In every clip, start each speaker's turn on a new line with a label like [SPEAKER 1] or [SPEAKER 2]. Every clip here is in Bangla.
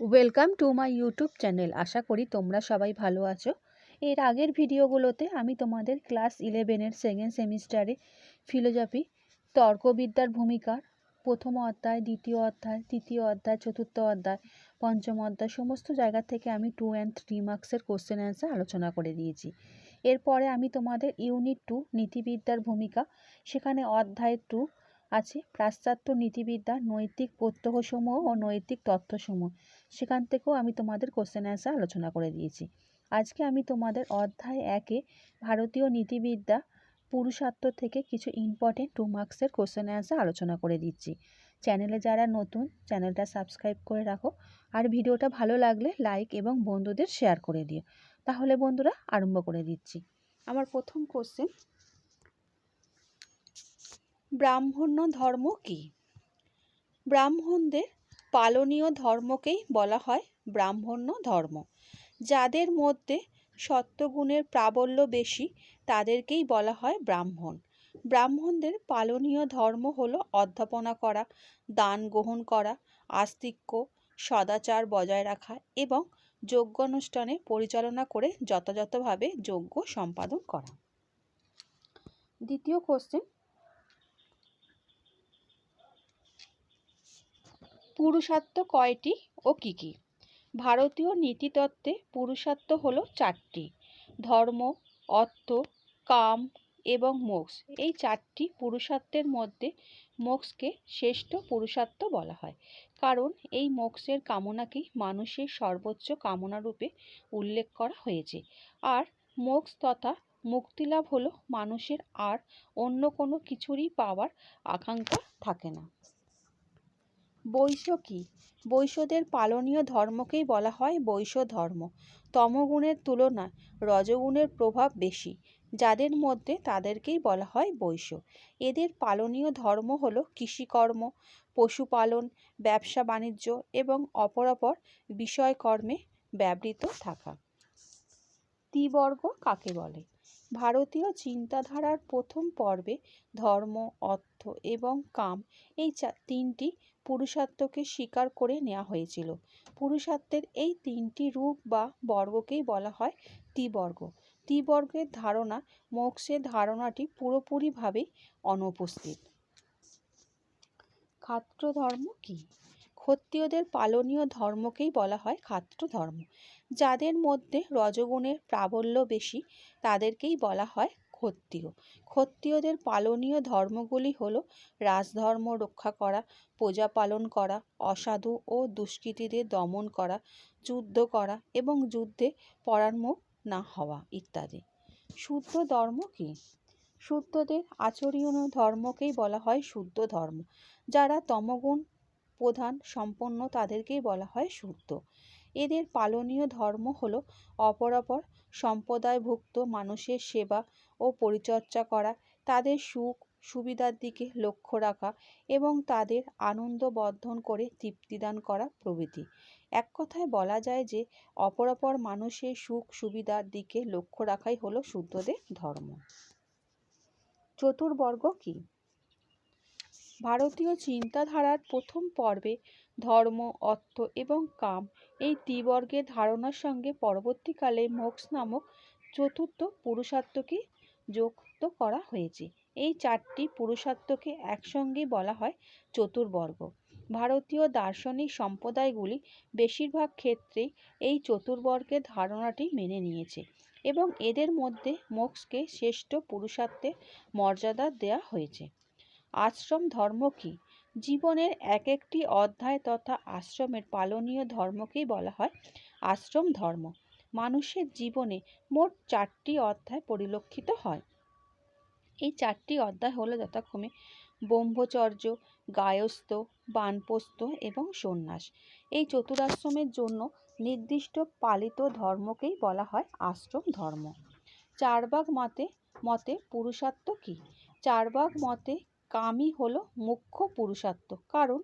[SPEAKER 1] Welcome to my YouTube channel আশা করি তোমরা সবাই ভালো আছো। এর আগের ভিডিওগুলোতে আমি তোমাদের ক্লাস ইলেভেনের সেকেন্ড সেমিস্টারে ফিলোজফি তর্কবিদ্যার ভূমিকার প্রথম অধ্যায়, দ্বিতীয় অধ্যায়, তৃতীয় অধ্যায়, চতুর্থ অধ্যায়, পঞ্চম অধ্যায় সমস্ত জায়গা থেকে আমি টু অ্যান্ড থ্রি মার্কসের কোশ্চেন অ্যান্সার আলোচনা করে দিয়েছি। এরপরে আমি তোমাদের ইউনিট টু নীতিবিদ্যার ভূমিকা, সেখানে অধ্যায় টু আছে, পাশ্চাত্য নীতিবিদ্যা, নৈতিক প্রত্যহসমূহ ও নৈতিক তথ্যসমূহ সেখান থেকেও আমি তোমাদের কোশ্চেন অ্যান্সার আলোচনা করে দিয়েছি। আজকে আমি তোমাদের অধ্যায় একে ভারতীয় নীতিবিদ্যা পুরুষার্থ থেকে কিছু ইম্পর্টেন্ট টু মার্কসের কোশ্চেন অ্যান্সার আলোচনা করে দিচ্ছি। চ্যানেলে যারা নতুন চ্যানেলটা সাবস্ক্রাইব করে রাখো। আর ভিডিওটা ভালো লাগলে লাইক এবং বন্ধুদের শেয়ার করে দিও। তাহলে বন্ধুরা আরম্ভ করে দিচ্ছি। আমার প্রথম কোশ্চেন ব্রাহ্মণ্য ধর্ম কী? ব্রাহ্মণদের পালনীয় ধর্মকেই বলা হয় ব্রাহ্মণ্য ধর্ম। যাদের মধ্যে সত্যগুণের প্রাবল্য বেশি, তাদেরকেই বলা হয় ব্রাহ্মণ। ব্রাহ্মণদের পালনীয় ধর্ম হলো অধ্যাপনা করা, দান গ্রহণ করা, আস্তিক্য, সদাচার বজায় রাখা এবং যজ্ঞানুষ্ঠানে পরিচালনা করে যথাযথভাবে যজ্ঞ সম্পাদন করা। দ্বিতীয় কোশ্চেন পুরুষার্থ কয়টি ও কী কী? ভারতীয় নীতিতত্ত্বে পুরুষার্থ হলো চারটি। ধর্ম, অর্থ, কাম এবং মোক্ষ। এই চারটি পুরুষার্থের মধ্যে মোক্ষকে শ্রেষ্ঠ পুরুষার্থ বলা হয়। কারণ এই মোক্ষের কামনাকেই মানুষের সর্বোচ্চ কামনারূপে উল্লেখ করা হয়েছে। আর মোক্ষ তথা মুক্তিলাভ হলো মানুষের আর অন্য কোনো কিছুরই পাওয়ার আকাঙ্ক্ষা থাকে না। বৈশ্য কী? বৈশ্যদের পালনীয় ধর্মকেই বলা হয় বৈশ্য ধর্ম তমগুণের তুলনায় রজগুণের প্রভাব বেশি, যাদের মধ্যে তাদেরকেই বলা হয় বৈশ্য। এদের পালনীয় ধর্ম হলো কৃষিকর্ম, পশুপালন, ব্যবসা বাণিজ্য এবং অপরাপর বিষয়কর্মে ব্যবহৃত থাকা। ত্রিবর্গ কাকে বলে? ভারতীয় চিন্তাধারার প্রথম পর্বে ধর্ম, অর্থ এবং কাম এই তিনটি পুরুষার্থকে স্বীকার করে নেওয়া হয়েছিল। পুরুষার্থের এই তিনটি রূপ বা বর্গকেই বলা হয় ত্রিবর্গ। ত্রিবর্গের ধারণা, মোক্ষের ধারণাটি পুরোপুরিভাবেই অনুপস্থিত। ক্ষাত্র ধর্ম কী? ক্ষত্রিয়দের পালনীয় ধর্মকেই বলা হয় ক্ষাত্র ধর্ম যাদের মধ্যে রজগুণের প্রাবল্য বেশি, তাদেরকেই বলা হয় ক্ষত্রিয়। ক্ষত্রিয়দের পালনীয় ধর্মগুলি হল রাজধর্ম রক্ষা করা, প্রজা পালন করা, অসাধু ও দুষ্কৃতীদের দমন করা, যুদ্ধ করা এবং যুদ্ধে পরান্মুখ না হওয়া ইত্যাদি। শুদ্ধ ধর্ম কী? শুদ্ধদের আচরণীয় ধর্মকেই বলা হয় শুদ্ধ ধর্ম। যারা তমগুণ প্রধান, সম্পন্ন তাদেরকেই বলা হয় শুদ্ধ। এদের পালনীয় ধর্ম হল অপরাপর, সম্প্রদায়ভুক্ত মানুষের সেবা ও পরিচর্যা করা, তাদের সুখ সুবিধার দিকে লক্ষ্য রাখা এবং তাদের আনন্দ বর্ধন করে তৃপ্তিদান করা প্রভৃতি। এক কথায় বলা যায় যে, অপরাপর মানুষের সুখ সুবিধার দিকে লক্ষ্য রাখাই হলো শুদ্ধদের ধর্ম। চতুর্বর্গ কী? ভারতীয় চিন্তাধারার প্রথম পর্বে ধর্ম, অর্থ এবং কাম এই ত্রিবর্গের ধারণার সঙ্গে পরবর্তীকালে মোক্ষ নামক চতুর্থ পুরুষার্থকে যুক্ত করা হয়েছে। এই চারটি পুরুষার্থকে একসঙ্গে বলা হয় চতুর্বর্গ। ভারতীয় দার্শনিক সম্প্রদায়গুলি বেশিরভাগ ক্ষেত্রেই এই চতুর্বর্গের ধারণাটি মেনে নিয়েছে এবং এদের মধ্যে মোক্ষকে শ্রেষ্ঠ পুরুষার্থের মর্যাদা দেওয়া হয়েছে। আশ্রম ধর্ম কী? জীবনের এক একটি অধ্যায় তথা আশ্রমের পালনীয় ধর্মকেই বলা হয় আশ্রম ধর্ম। মানুষের জীবনে মোট চারটি অধ্যায় পরিলক্ষিত হয়। এই চারটি অধ্যায় হলো যথাক্রমে ব্রহ্মচর্য, গায়স্থ, বানপ্রস্থ এবং সন্ন্যাস। এই চতুরাশ্রমের জন্য নির্দিষ্ট পালিত ধর্মকেই বলা হয় আশ্রম ধর্ম। চারবাগ মতে মতে পুরুষার্থ কী? চারবাগ মতে কামই হলো মুখ্য পুরুষার্থ। কারণ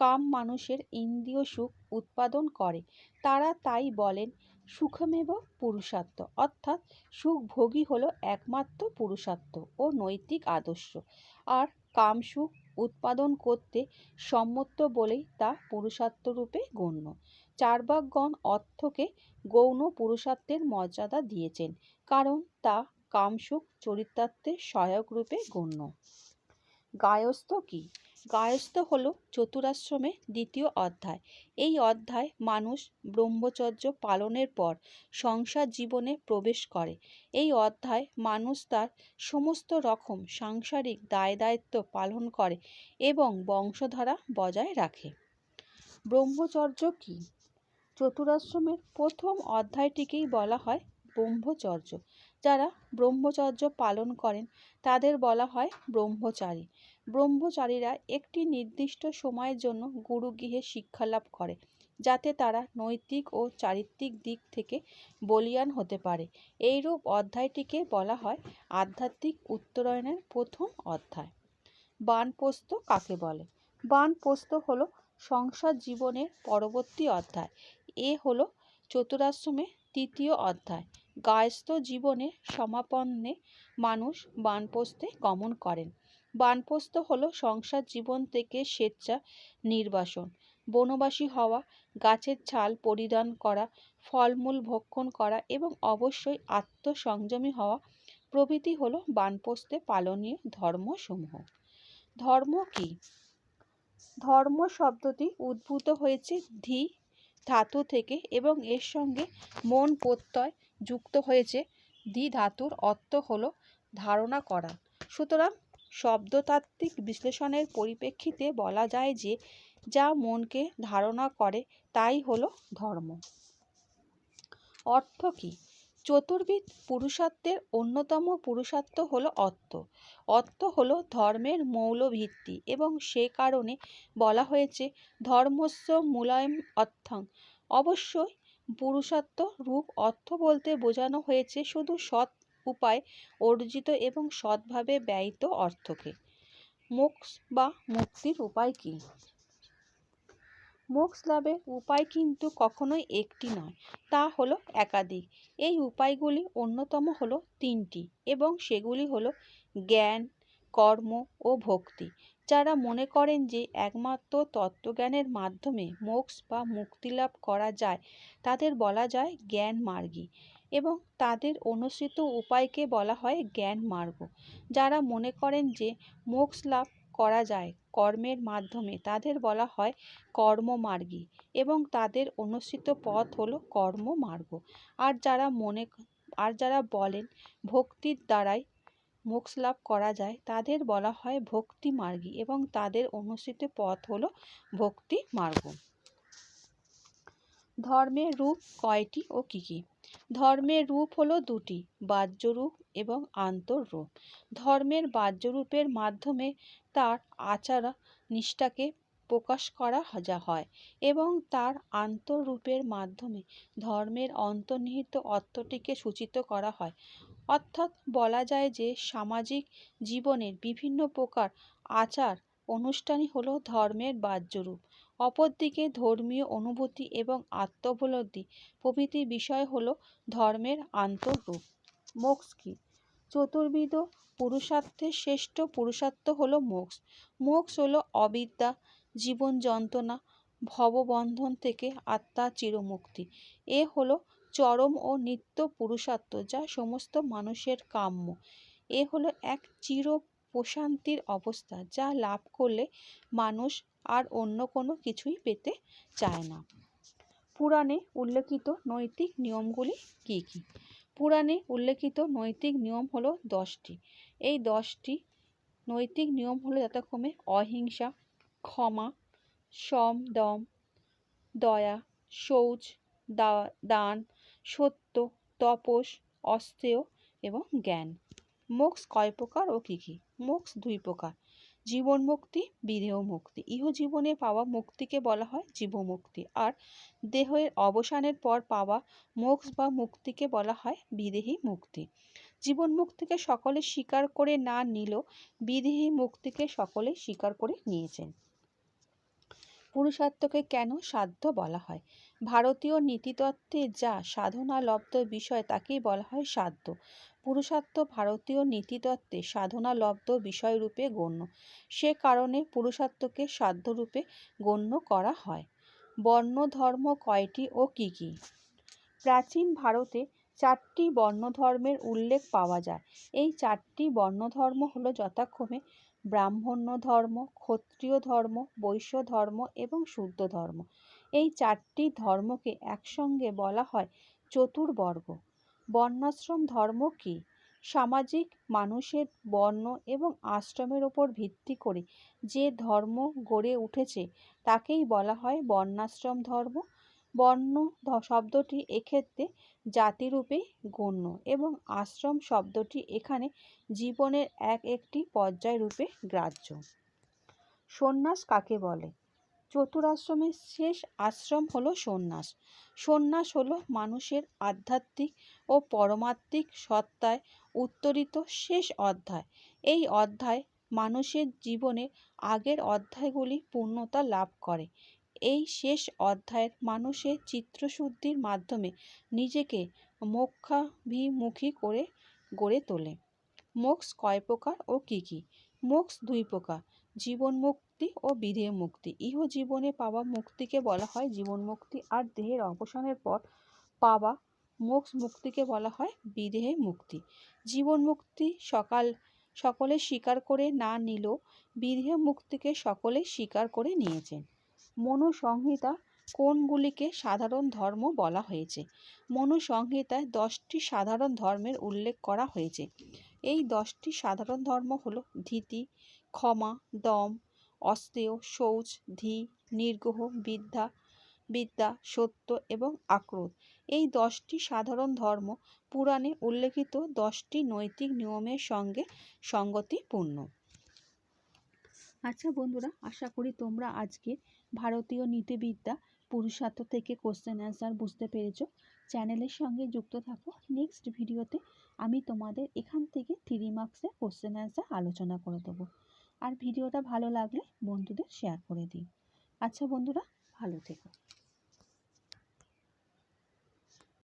[SPEAKER 1] কাম মানুষের ইন্দ্রিয় সুখ উৎপাদন করে। তারা তাই বলেন সুখমেব পুরুষার্থ। অর্থাৎ সুখভোগী হলো একমাত্র পুরুষার্থ ও নৈতিক আদর্শ। আর কাম সুখ উৎপাদন করতে সম্মত বলেই তা পুরুষার্থ রূপে গণ্য। চার্বাকগণ অর্থকে গৌণ পুরুষার্থের মর্যাদা দিয়েছেন, কারণ তা কামসুখ চরিতার্থে সহায়ক রূপে গণ্য। গায়স্থ কি? গায়স্থ হল চতুরাশ্রমে দ্বিতীয় অধ্যায়। এই অধ্যায় মানুষ ব্রহ্মচর্য পালনের পর সংসার জীবনে প্রবেশ করে। এই অধ্যায় মানুষ তার সমস্ত রকম সাংসারিক দায় দায়িত্ব পালন করে এবং বংশধারা বজায় রাখে। ব্রহ্মচর্য কি? চতুরাশ্রমের প্রথম অধ্যায়টিকেই বলা হয় ব্রহ্মচর্য। যারা ব্রহ্মচর্য পালন করেন, তাদের বলা হয় ব্রহ্মচারী। ব্রহ্মচারীরা একটি নির্দিষ্ট সময়ের জন্য গুরুগৃহে শিক্ষালাভ করে, যাতে তারা নৈতিক ও চারিত্রিক দিক থেকে বলিয়ান হতে পারে। এইরূপ অধ্যায়টিকে বলা হয় আধ্যাত্মিক উত্তরায়ণের প্রথম অধ্যায়। বানপ্রস্থ কাকে বলে? বানপ্রস্থ হলো সংসার জীবনের পরবর্তী অধ্যায়। এ হলো চতুরাশ্রমের তৃতীয় অধ্যায়। গায়স্থ জীবনের সমাপন্নে মানুষ বানপ্রস্থে গমন করেন। বানপ্রস্থ হল সংসার জীবন থেকে স্বেচ্ছা নির্বাসন। বনবাসী হওয়া, গাছের ছাল পরিধান করা, ফলমূল ভক্ষণ করা এবং অবশ্যই আত্মসংযমী হওয়া প্রভৃতি হল বানপ্রস্থে পালনীয় ধর্মসমূহ। ধর্ম কি? ধর্ম শব্দটি উদ্ভূত হয়েছে ধি ধাতু থেকে এবং এর সঙ্গে মন প্রত্যয় যুক্ত হয়েছে। দ্বি ধাতুর অর্থ হল ধারণা করা। সুতরাং শব্দতাত্ত্বিক বিশ্লেষণের পরিপ্রেক্ষিতে বলা যায় যে, যা মনকে ধারণা করে তাই হল ধর্ম। অর্থ কী? চতুর্বিদ পুরুষার্থের অন্যতম পুরুষার্থ হল অর্থ। অর্থ হল ধর্মের মৌল ভিত্তি এবং সে কারণে বলা হয়েছে ধর্মস্য মূলায়ম অর্থং। অবশ্যই পুরুষার্থ রূপ অর্থ বলতে বোঝানো হয়েছে শুধু সৎ উপায় অর্জিত এবং সৎভাবে ব্যয়িত অর্থকে। মোক্ষ বা মুক্তির উপায় কী? মোক্ষ লাভের উপায় কিন্তু কখনোই একটি নয়, তা হলো একাধিক। এই উপায়গুলি অন্যতম হলো তিনটি এবং সেগুলি হলো জ্ঞান, কর্ম ও ভক্তি। যারা মনে করেন যে একমাত্র তত্ত্বজ্ঞানের মাধ্যমে মোক্ষ বা মুক্তিলাভ করা যায়, তাদের বলা যায় জ্ঞান মার্গী এবং তাদের অনুসৃত উপায়কে বলা হয় জ্ঞান মার্গ। যারা মনে করেন যে মোক্ষ লাভ করা যায় কর্মের মাধ্যমে তাদের বলা হয় কর্মমার্গী এবং তাদের অনুসৃত পথ হলো কর্মমার্গ। আর যারা মনে আর যারা বলেন ভক্তির দ্বারাই মোক্ষ লাভ করা যায়, তাদের বলা হয় ভক্তি মার্গী এবং তাদের অনুসৃত পথ হলো ভক্তি মার্গ ধর্মের রূপ কয়টি ও কী কী? ধর্মের রূপ হলো দুটি, বাহ্যরূপ এবং আন্তরূপ। ধর্মের বাহ্যরূপের মাধ্যমে তার আচার নিষ্ঠাকে প্রকাশ করা যা হয় এবং তার আন্তরূপের মাধ্যমে ধর্মের অন্তর্নিহিত অর্থটিকে সূচিত করা হয়। অর্থাৎ বলা যায় যে সামাজিক জীবনের বিভিন্ন প্রকার আচার অনুষ্ঠানই হলো ধর্মের বাহ্যরূপ। অপরদিকে ধর্মীয় অনুভূতি এবং আত্মোপলব্ধি প্রভৃতি বিষয় হলো ধর্মের আন্তরূপ। মোক্ষ কি? চতুর্বিধ পুরুষার্থের শ্রেষ্ঠ পুরুষার্থ হলো মোক্ষ। মোক্ষ হলো অবিদ্যা, জীবন যন্ত্রণা, ভববন্ধন থেকে আত্মার চিরমুক্তি। এ হলো চরম ও নিত্য পুরুষার্থ যা সমস্ত মানুষের কাম্য। এ হলো এক চির প্রশান্তির অবস্থা যা লাভ করলে মানুষ আর অন্য কোনো কিছুই পেতে চায় না। পুরাণে উল্লেখিত নৈতিক নিয়মগুলি কী কী? পুরাণে উল্লেখিত নৈতিক নিয়ম হলো দশটি। এই দশটি নৈতিক নিয়ম হলো যথাক্রমে অহিংসা, ক্ষমা, সম, দম, দয়া, শৌচ দান, সত্য, তপস অস্তেয় এবং জ্ঞান। মোক্ষ কয় প্রকার ও কী কী? মোক্ষ দুই প্রকার। জীবন মুক্তি বিদেহ মুক্তি। ইহজীবনে পাওয়া মুক্তিকে বলা হয় জীবমুক্তি। আর দেহের অবসানের পর পাওয়া মোক্ষ বা মুক্তিকে বলা হয় বিদেহী মুক্তি। জীবন মুক্তিকে সকলে স্বীকার করে না নিলেও বিদেহী মুক্তিকে সকলে স্বীকার করে নিয়েছেন। পুরুষার্থকে কেন সাধ্য বলা হয়? ভারতীয় নীতিতত্ত্বে যা সাধনা লব্ধ বিষয় তাকেই বলা হয় সাধ্য। পুরুষার্থ ভারতীয় নীতিতত্ত্বে সাধনালব্ধ বিষয়রূপে গণ্য। সে কারণে পুরুষার্থকে সাধ্যরূপে গণ্য করা হয়। বর্ণ ধর্ম কয়টি ও কী কী? প্রাচীন ভারতে চারটি বর্ণধর্মের উল্লেখ পাওয়া যায়। এই চারটি বর্ণধর্ম হলো যথাক্রমে ব্রাহ্মণ্য ধর্ম, ক্ষত্রিয় ধর্ম, বৈশ্য ধর্ম এবং শুদ্ধ ধর্ম। এই চারটি ধর্মকে একসঙ্গে বলা হয় চতুর্বর্গ। বর্ণাশ্রম ধর্ম কী? সামাজিক, মানুষের বর্ণ এবং আশ্রমের ওপর ভিত্তি করে যে ধর্ম গড়ে উঠেছে, তাকেই বলা হয় বর্ণাশ্রম ধর্ম। বর্ণ শব্দটি এক্ষেত্রে জাতিরূপে গণ্য এবং আশ্রম শব্দটি এখানে জীবনের এক একটি পর্যায় রূপে গ্রাহ্য। সন্ন্যাস কাকে বলে? চতুরাশ্রমের শেষ আশ্রম হলো সন্ন্যাস। সন্ন্যাস হলো মানুষের আধ্যাত্মিক ও পরমাত্মিক সত্তায় উত্তরিত শেষ অধ্যায়। এই অধ্যায় মানুষের জীবনে আগের অধ্যায়গুলি পূর্ণতা লাভ করে। এই শেষ অধ্যায়ের মানুষের চিত্রশুদ্ধির মাধ্যমে নিজেকে মোক্ষাভিমুখী করে গড়ে তোলে। মোক্ষ কয় প্রকার ও কী কী? মোক্ষ দুই প্রকার, জীবন মুক্তি ও বিদেহ মুক্তি। ইহ জীবনে পাওয়া মুক্তিকে বলা হয় জীবন মুক্তি আর দেহের অবসানের পর পাওয়া মোক্ষ মুক্তিকে বলা হয় বিদেহে মুক্তি। জীবন মুক্তি সকাল, সকলে স্বীকার করে না নিলেও বিদেহ মুক্তিকে সকলে স্বীকার করে নিয়েছেন। মনুসংহিতা কোনগুলিকে সাধারণ ধর্ম বলা হয়েছে? মনুসংহিতায় দশটি সাধারণ ধর্মের উল্লেখ করা হয়েছে। এই দশটি সাধারণ ধর্ম হলো ধীতি, ক্ষমা, দম, অস্তেয়, শৌচ, ধী নির্গ্রহ বিদ্যা বিদ্যা, সত্য এবং আক্রোধ। এই দশটি সাধারণ ধর্ম পুরাণে উল্লেখিত দশটি নৈতিক নিয়মের সঙ্গে সঙ্গতিপূর্ণ। আচ্ছা বন্ধুরা, আশা করি তোমরা আজকে ভারতীয় নীতিবিদ্যা পুরুষার্থ থেকে কোশ্চেন অ্যান্সার বুঝতে পেরেছ। চ্যানেলের সঙ্গে যুক্ত থাকো। নেক্সট ভিডিওতে আমি তোমাদের এখান থেকে থ্রি মার্কসের কোশ্চেন অ্যান্সার আলোচনা করে দেবো। আর ভিডিওটা ভালো লাগলে বন্ধুদের শেয়ার করে দিই আচ্ছা বন্ধুরা, ভালো থেকো।